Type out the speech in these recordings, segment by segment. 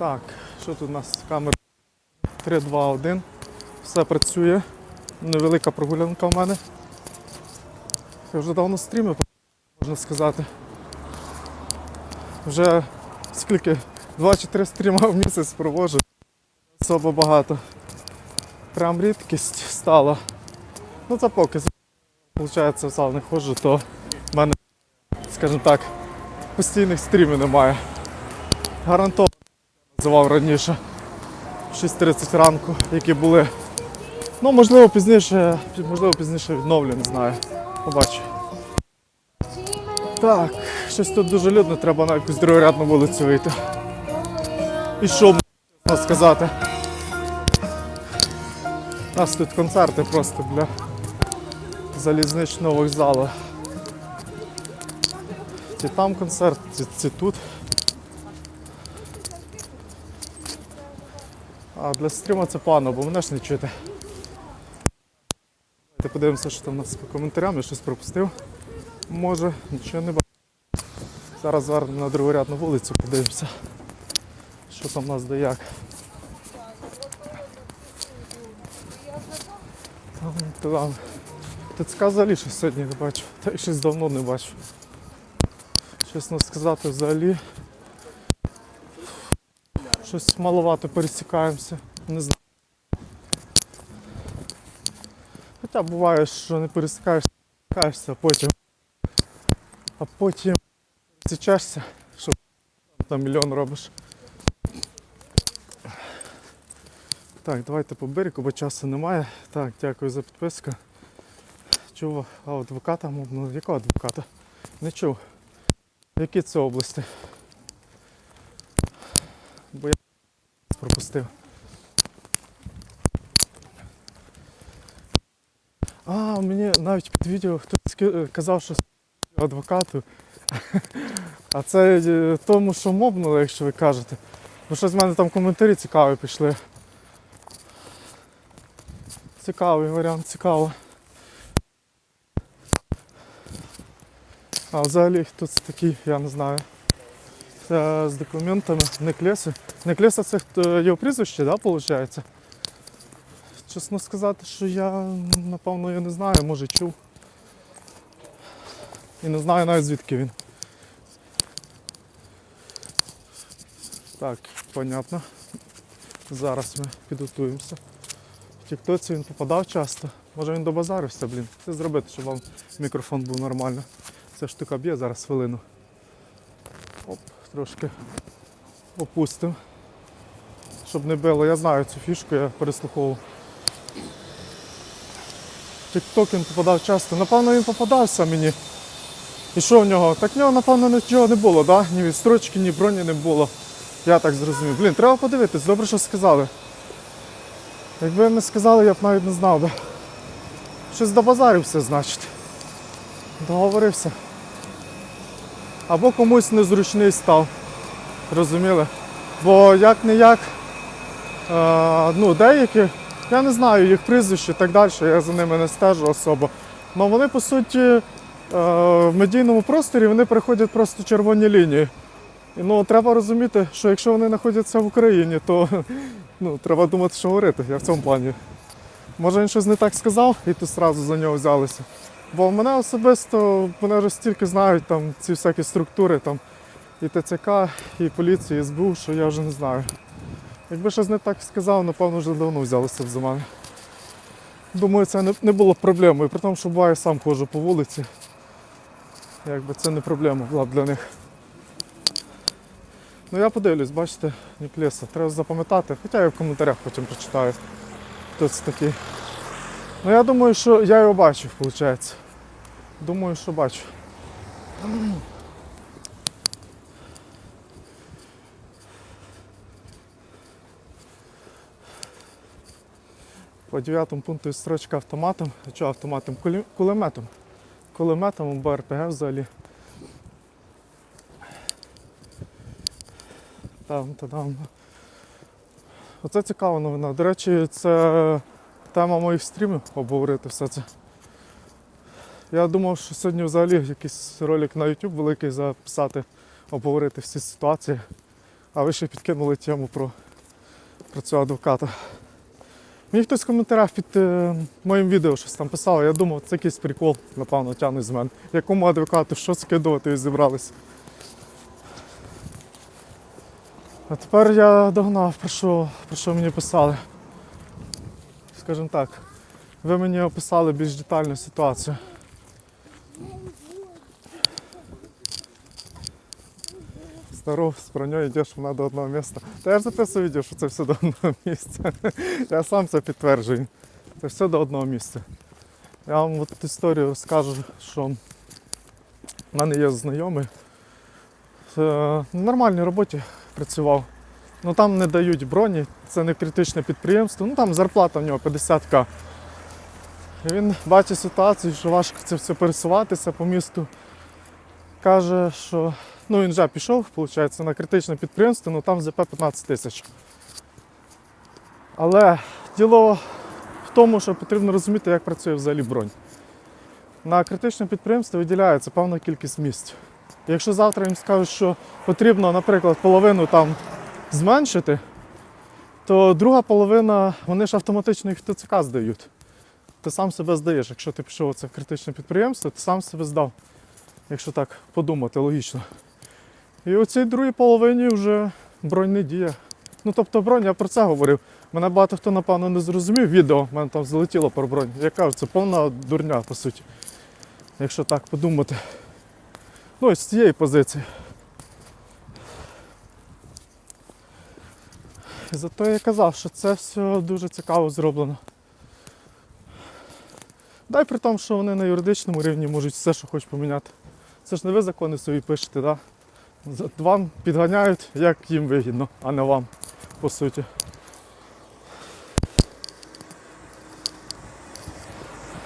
Так, що тут у нас? Камера 3, 2, 1. Все працює. Невелика прогулянка в мене. Я вже давно стрімив, можна сказати. Вже скільки? 2 чи 3 стріма в місяць проводжу. Особо багато. Прям рідкість стала. Ну це поки виходить, в не ходжу, то в мене, скажімо так, постійних стрімів немає. Гарантовано називав раніше в 6.30 ранку, які були. Ну, можливо, пізніше, можливо, пізніше відновлю, не знаю. Побачу. Так, щось тут дуже людно, треба на якусь другорядну вулицю вийти. І що можна сказати? У нас тут концерти просто для залізничного вокзалу. Ці там концерт, ці, ці тут. А для стріму це погано, бо мене ж не чути. Давайте подивимося, що там у нас по коментарям, я щось пропустив. Може, нічого не бачу. Зараз звернемо на другорядну вулицю, подивимося, що там у нас де як. Там, там. ТЦК взагалі щось сьогодні не бачу. Та й щось давно не бачу. Чесно сказати, взагалі. Щось маловато пересікаємося. Не знаю. Хоча буває, що не пересікаєшся, пересікаєшся, а потім. А потім пересічаєшся, що там мільйон робиш. Так, давайте по берегу, бо часу немає. Так, дякую за підписку. Чув, а адвоката мовно. Якого адвоката? Не чув. Які це області? Бо я пропустив. А, мені навіть під відео хтось казав, що адвокату. А це е, тому, що мобнули, якщо ви кажете. Бо щось в мене там коментарі цікаві пішли. Цікавий варіант, цікаво. А взагалі хто це такий, я не знаю. Це з документами Неклеси. Неклеса це його прізвище, да, виходить? Чесно сказати, що я напевно я не знаю, може чув. І не знаю навіть звідки він. Так, понятно. Зараз ми підготуємося. В Тіктоці він попадав часто. Може він добазарився, блін. Це зробити, щоб вам мікрофон був нормально. Ця штука б'є зараз хвилину. Оп, трошки опустимо. Щоб не било. Я знаю цю фішку, я переслуховував. Тік-ток він попадав часто. Напевно він попадався мені. І що в нього? Так в нього, напевно, нічого не було, да? ні відстрочки, ні броні не було. Я так зрозумів. Блін, треба подивитись, добре, що сказали. Якби не сказали, я б навіть не знав би. Щось добазарився, значить. Договорився. Або комусь незручний став. Розуміли? Бо як не як, ну, деякі, я не знаю їх прізвище і так далі, я за ними не стежу особо. Але вони, по суті, е, в медійному просторі вони переходять просто червоні лінії. І, ну, треба розуміти, що якщо вони знаходяться в Україні, то ну, треба думати, що говорити. Я в цьому плані. Може він щось не так сказав, і то одразу за нього взялися. Бо мене особисто, мене вже стільки знають там ці всякі структури, там і ТЦК, і поліція, і СБУ, що я вже не знаю. Якби щось не так сказав, напевно, вже давно взялися б за мене. Думаю, це не, не було б проблемою, при тому, що буває сам ходжу по вулиці. Якби це не проблема була б для них. Ну я подивлюсь, бачите, Ніклеса, треба запам'ятати, хоча я в коментарях потім прочитаю. Хто це такий. Ну я думаю, що я його бачив, виходить. Думаю, що бачу. По 9 пункту строчка автоматом. Чого автоматом? Кулеметом. Кулеметом або РПГ взагалі. Там, та там. Оце цікава новина. До речі, це тема моїх стрімів обговорити все це. Я думав, що сьогодні взагалі якийсь ролик на YouTube великий записати, обговорити всі ситуації. А ви ще підкинули тему про, про цього адвоката. Мені хтось в коментарях під е, моїм відео щось там писав, я думав, це якийсь прикол, напевно, тягнуть з мене. Якому адвокату що скидувати і зібрались. А тепер я догнав, про що, про що мені писали. Скажімо так, ви мені описали більш детальну ситуацію. Здоров, с броней йдеш вона до одного місця. Та я ж записую відео, що це все до одного місця. Я сам це підтверджую. Це все до одного місця. Я вам от історію розкажу, що в мене є знайомий. е, На нормальній роботі працював. Ну там не дають броні, це не критичне підприємство. Ну там зарплата в нього 50к. І він бачить ситуацію, що важко це все пересуватися по місту. Каже, що ну він вже пішов, виходить, на критичне підприємство, ну там ЗП 15 тисяч. Але діло в тому, що потрібно розуміти, як працює взагалі бронь. На критичне підприємство виділяється певна кількість місць. Якщо завтра їм скажуть, що потрібно, наприклад, половину там зменшити, то друга половина, вони ж автоматично їх в ТЦК здають. Ти сам себе здаєш. Якщо ти пішов це критичне підприємство, ти сам себе здав. Якщо так подумати, логічно. І у цій другій половині вже бронь не діє. Ну тобто бронь, я про це говорив. Мене багато хто, напевно, не зрозумів відео, в мене там залетіло про бронь. Я кажу, це повна дурня, по суті. Якщо так подумати. Ну, ось з цієї позиції. Зато я казав, що це все дуже цікаво зроблено. Дай при тому, що вони на юридичному рівні можуть все, що хочуть поміняти. Це ж не ви закони собі пишете, да? Вам підганяють, як їм вигідно, а не вам, по суті.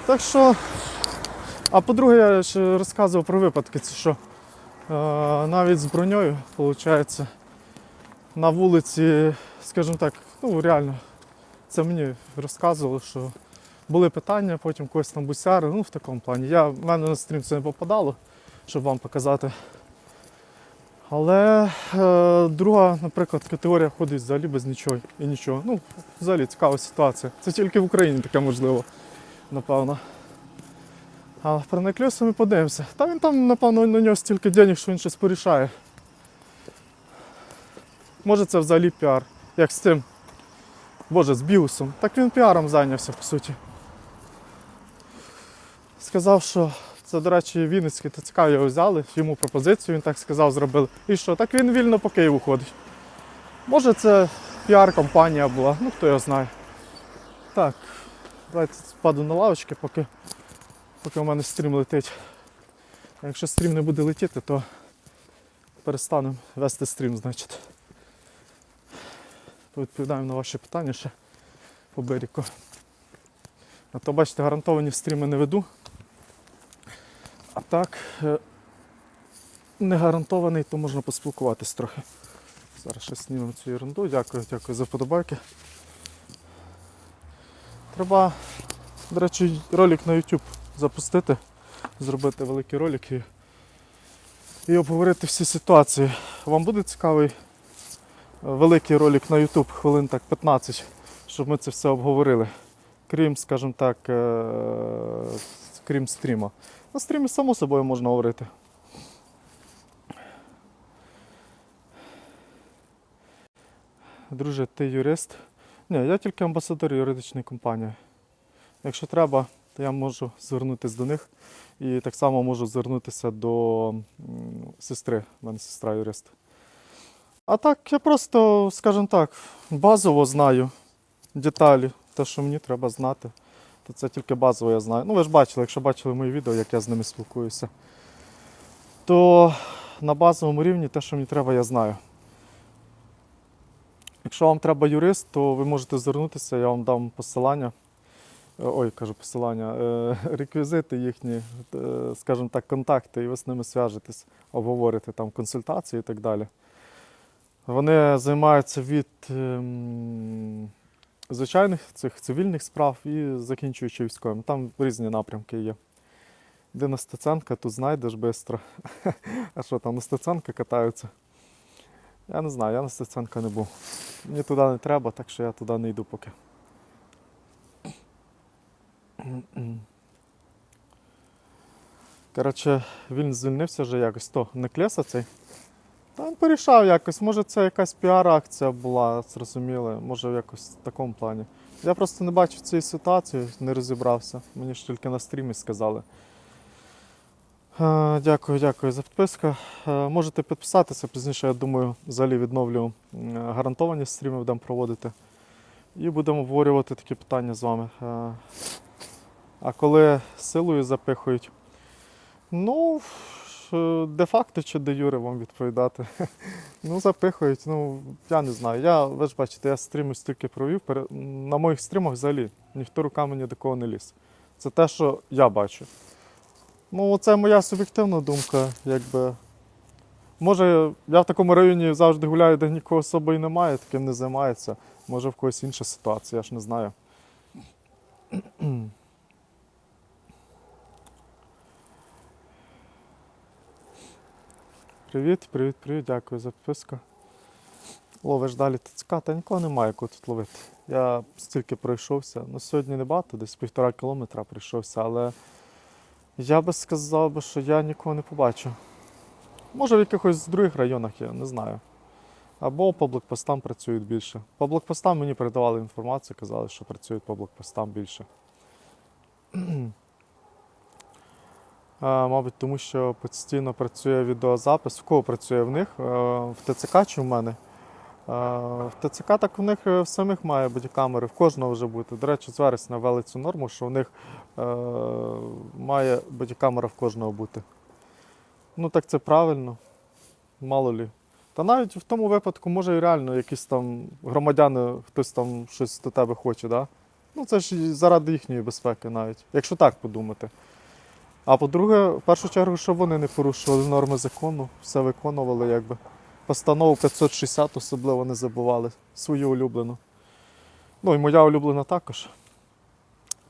Так що, а по-друге, я ще розказував про випадки, це що е, навіть з броньою, виходить, на вулиці, скажімо так, ну реально, це мені розказували, що були питання, потім когось там бусяри, ну в такому плані. Я, в мене на стрім це не попадало, щоб вам показати. Але е, друга, наприклад, категорія ходить взагалі без нічого і нічого. Ну, взагалі цікава ситуація. Це тільки в Україні таке можливо, напевно. А про Неклюса ми подивимося. Та він там, напевно, на нього стільки денег, що він щось порішає. Може це взагалі піар, як з цим. Боже, з Біусом. Так він піаром зайнявся, по суті. Сказав, що це, до речі, Вінницький ТЦК його взяли, йому пропозицію, він так сказав, зробили. І що? Так він вільно по Києву ходить. Може це піар-компанія була, ну хто його знає. Так, давайте спаду на лавочки, поки, поки у мене стрім летить. Якщо стрім не буде летіти, то перестанемо вести стрім, значить. Відповідаємо на ваші питання ще по берегу. А то, бачите, гарантовані стріми не веду. Так, е, не гарантований, то можна поспілкуватись трохи. Зараз ще знімемо цю ерунду. Дякую, дякую за вподобайки. Треба, до речі, ролик на YouTube запустити, зробити великий ролик і, і обговорити всі ситуації. Вам буде цікавий великий ролик на YouTube, хвилин так 15, щоб ми це все обговорили. Крім, скажімо так, е, крім стріма. На стрімі, само собою, можна говорити. Друже, ти юрист? Ні, я тільки амбасадор юридичної компанії. Якщо треба, то я можу звернутися до них і так само можу звернутися до сестри. У мене сестра юрист. А так, я просто, скажімо так, базово знаю деталі, те, що мені треба знати. То це тільки базово я знаю. Ну, ви ж бачили, якщо бачили мої відео, як я з ними спілкуюся, то на базовому рівні те, що мені треба, я знаю. Якщо вам треба юрист, то ви можете звернутися, я вам дам посилання. Е, Ой, кажу посилання, е, реквізити їхні, е, скажімо так, контакти, і ви з ними зв'яжетесь, обговорите там консультації і так далі. Вони займаються від ем, звичайних цих цивільних справ і закінчуючи військовим. Там різні напрямки є. Де на Стеценка, тут знайдеш швидко. А що там на Стеценка катаються? Я не знаю, я на Стеценка не був. Мені туди не треба, так що я туди не йду поки. Коротше, він звільнився вже якось. То не клеса цей. Та він порішав якось. Може це якась піар-акція була, зрозуміло, може якось в такому плані. Я просто не бачив цієї ситуації, не розібрався. Мені ж тільки на стрімі сказали. Е, Дякую, дякую за підписку. Е, Можете підписатися пізніше, я думаю, взагалі відновлю гарантовані стріми, будемо проводити. І будемо обговорювати такі питання з вами. Е, А коли силою запихують, ну, де-факто чи де юре вам відповідати. Ну, запихують, ну, я не знаю. Я, ви ж бачите, я стріми стільки провів. На моїх стрімах взагалі ніхто руками ні до кого не ліз. Це те, що я бачу. Ну, це моя суб'єктивна думка, якби. Може, я в такому районі завжди гуляю, де нікого з собою немає, таким не займається. Може, в когось інша ситуація, я ж не знаю. Привіт, привіт, привіт, дякую за підписку. Ловиш далі ТЦК, та нікого немає, кого тут ловити. Я стільки пройшовся. Ну, сьогодні не багато, десь півтора кілометра пройшовся, але я би сказав, що я нікого не побачив. Може, в якихось других районах є, не знаю. Або по блокпостам працюють більше. По блокпостам мені передавали інформацію, казали, що працюють по блокпостам більше. Мабуть, тому що постійно працює відеозапис. В кого працює в них? Е, В ТЦК чи в мене? Е, В ТЦК так у них е, в самих має бути камери, в кожного вже бути. До речі, з вересня ввели цю норму, що у них має бодікамера в кожного бути. Ну так це правильно, мало лі. Та навіть в тому випадку, може і реально якісь там громадяни, хтось там щось до тебе хоче, да? Ну це ж заради їхньої безпеки навіть, якщо так подумати. А по-друге, в першу чергу, щоб вони не порушували норми закону, все виконували, якби. Постанову 560 особливо не забували, свою улюблену. Ну і моя улюблена також.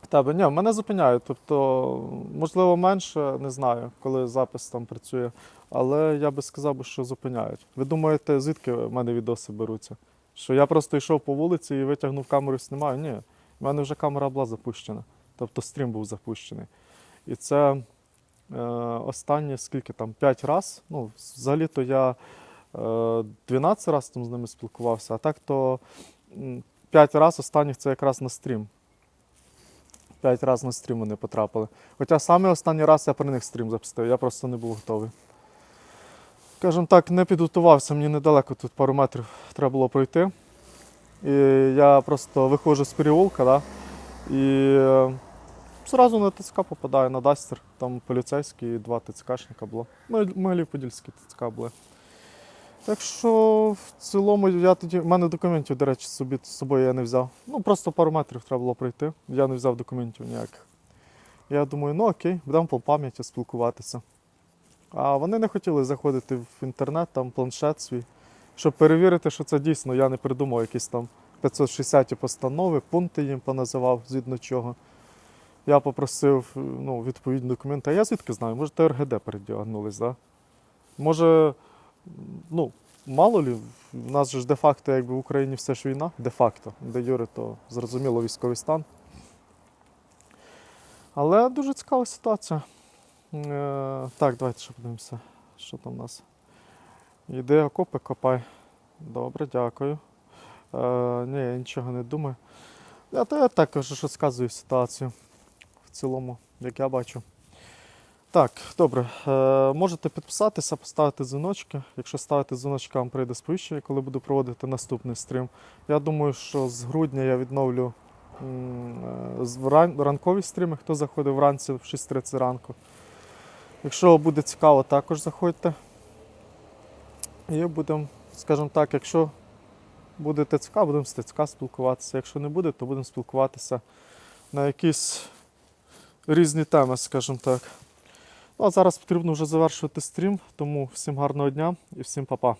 В тебе ні, мене зупиняють. Тобто, можливо, менше, не знаю, коли запис там працює, але я би сказав, що зупиняють. Ви думаєте, звідки в мене відоси беруться? Що я просто йшов по вулиці і витягнув камеру і знімаю? Ні, в мене вже камера була запущена. Тобто стрім був запущений. І це е, останнє скільки там, 5 разів. Ну, взагалі-то я е, 12 разів там з ними спілкувався, а так то 5 разів останніх це якраз на стрім. 5 разів на стрім вони потрапили. Хоча саме останній раз я при них стрім запустив, я просто не був готовий. Скажімо так, не підготувався, мені недалеко тут пару метрів треба було пройти. І я просто виходжу з переулка, да, і зразу на ТЦК попадаю на Дастер. Там поліцейські і два ТЦКшника було. Ми- Могилів-Подільські ТЦК були. Так що в цілому я тоді. У мене документів, до речі, собі з собою я не взяв. Ну просто пару метрів треба було пройти. Я не взяв документів ніяких. Я думаю, ну окей, будемо по пам'яті спілкуватися. А вони не хотіли заходити в інтернет, там планшет свій, щоб перевірити, що це дійсно я не придумав якісь там 560 постанови, пункти їм поназивав, згідно чого. Я попросив ну, відповідні документи. А я звідки знаю? Може, ТРГД передягнулись, да? Може, ну, мало лі, в нас ж де-факто, якби в Україні все ж війна, де-факто, де Юри, то зрозуміло військовий стан. Але дуже цікава ситуація. Е, так, давайте ще подивимося, що там у нас. Іди окопи копай. Добре, дякую. Е, ні, я нічого не думаю. Я, я також розказую ситуацію цілому, як я бачу. Так, добре. Е, можете підписатися, поставити дзвіночки. Якщо ставити дзвіночки, вам прийде сповіщення, коли буду проводити наступний стрім. Я думаю, що з грудня я відновлю е, ранкові стріми, хто заходив вранці в 6.30 ранку. Якщо буде цікаво, також заходьте. І будемо, скажімо так, якщо буде ТЦК, будемо з ТЦК спілкуватися. Якщо не буде, то будемо спілкуватися на якісь різні теми, скажімо так. Ну а зараз потрібно вже завершувати стрім, тому всім гарного дня і всім па-па.